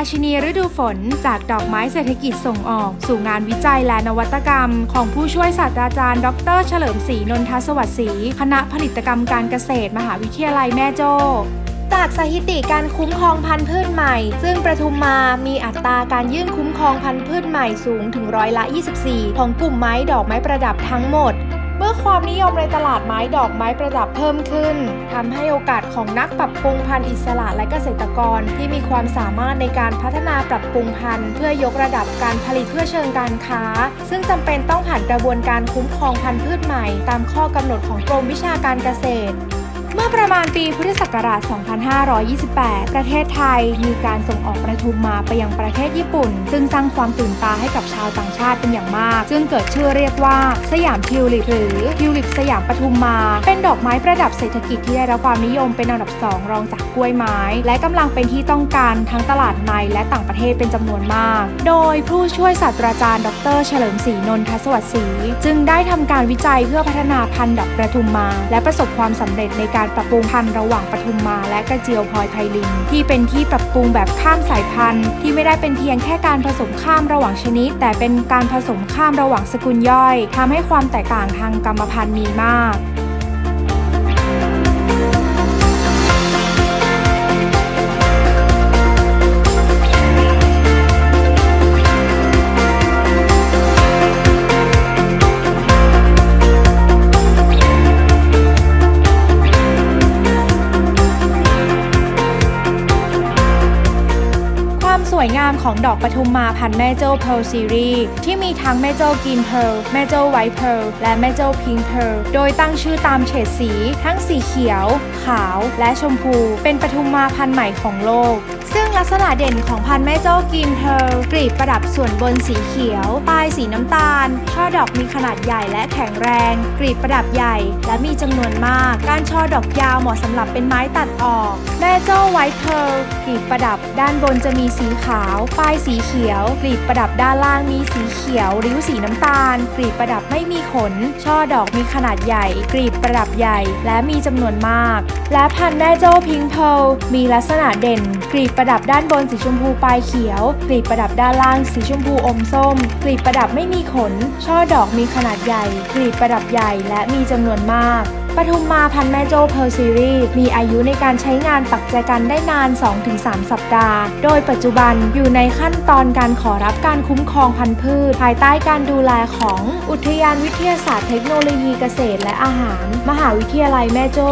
ราชินีฤดูฝน จากดอกไม้เศรษฐกิจส่งออก สู่งานวิจัยและนวัตกรรม ของผู้ช่วยศาสตราจารย์ ดร เฉลิมศรีนนทสวัสดิ์ศรีคณะผลิตกรรมการเกษตร มหาวิทยาลัยแม่โจ้จากสถิติการคุ้มครองพันธุ์พืชใหม่ ซึ่งประทุมมามีอัตราการยื่นคุ้มครองพันธุ์พืชใหม่สูงถึงร้อยละ 24 ของกลุ่มไม้ดอกไม้ประดับทั้งหมด เมื่อความนิยมในตลาดไม้ดอกไม้ประดับเพิ่มขึ้นทำให้โอกาสของนักปรับปรุงพันธุ์อิสระและเกษตรกร ที่มีความสามารถในการพัฒนาปรับปรุงพันธุ์ เพื่อยกระดับการผลิตเพื่อเชิงการค้า ซึ่งจำเป็นต้องผ่านกระบวนการคุ้มครองพันธุ์พืชใหม่ ตามข้อกำหนดของกรมวิชาการเกษตร เมื่อประมาณปีพุทธศักราช 2528 ประเทศไทยมีการส่งออกประทุมมาไปยังประเทศญี่ปุ่น ซึ่งสร้างความตื่นตาให้กับชาวต่างชาติเป็นอย่างมากซึ่งเกิดชื่อเรียกว่า สยามทิวลิปหรือทิวลิปสยามปทุมมา เป็นดอกไม้ประดับเศรษฐกิจที่ได้รับความนิยมเป็นอันดับสองรองจากกล้วยไม้ และกำลังเป็นที่ต้องการทั้งตลาดในและต่างประเทศเป็นจำนวนมาก โดยผู้ช่วยศาสตราจารย์ ดร เฉลิมศรีนนทสวัสดิ์ศรีจึงได้ทำการวิจัยเพื่อพัฒนาพันธุ์ดอกประทุมมา และประสบความสำเร็จในการการปรับปรุงพันธุ์ระหว่างปทุมมาและกระเจียวพลอยไพลิน ที่เป็นที่ปรับปรุงแบบข้ามสายพันธุ์ ที่ไม่ได้เป็นเพียงแค่การผสมข้ามระหว่างชนิด แต่เป็นการผสมข้ามระหว่างสกุลย่อยทำให้ความแตกต่างทางกรรมพันธุ์มีมาก ความสวยงของดอกปทุมมาพันธุ์แม่โจ้เพลซีรีส์ที่มีทั้งแม่โจ้กรีนเพลแม่โจ้ไวท์เพลและแม่โจ้พิงเพลโดยตั้งชื่อตามเฉดสี ทั้งสีเขียว ขาว และชมพู เป็นปทุมมาพันธุ์ใหม่ของโลก ซึ่งลักษณะเด่นของพันธุ์แม่โจ้กรีนเพลกลีบประดับส่วนบนสีเขียว ปลายสีน้ำตาล ช่อดอกมีขนาดใหญ่และแข็งแรงกลีบประดับใหญ่ และมีจำนวนมาก การช่อดอกยาวเหมาะสำหรับเป็นไม้ตัดออก แม่โจ้ไวท์เพลกลีบประดับด้านบนจะมีสีขาวปลายสีเขียว กลีบประดับด้านล่างมีสีเขียว ริ้วสีน้ำตาล กลีบประดับไม่มีขน ช่อดอกมีขนาดใหญ่ กลีบประดับใหญ่ และมีจำนวนมาก และพันธุ์แม่โจ้พิงเพลมีลักษณะเด่น กลีบประดับด้านบนสีชมพูปลายเขียว กลีบประดับด้านล่างสีชมพูอมส้ม กลีบประดับไม่มีขน ช่อดอกมีขนาดใหญ่ กลีบประดับใหญ่และมีจำนวนมาก ปทุมมาพันแม่โจ้เพร์ลซีรีส์มีอายุในการใช้งานปักแจกันได้นาน 2-3 สัปดาห์ โดยปัจจุบันอยู่ในขั้นตอนการขอรับการคุ้มครองพันธุ์พืช ภายใต้การดูแลของอุทยานวิทยาศาสตร์เทคโนโลยีเกษตรและอาหาร มหาวิทยาลัยแม่โจ้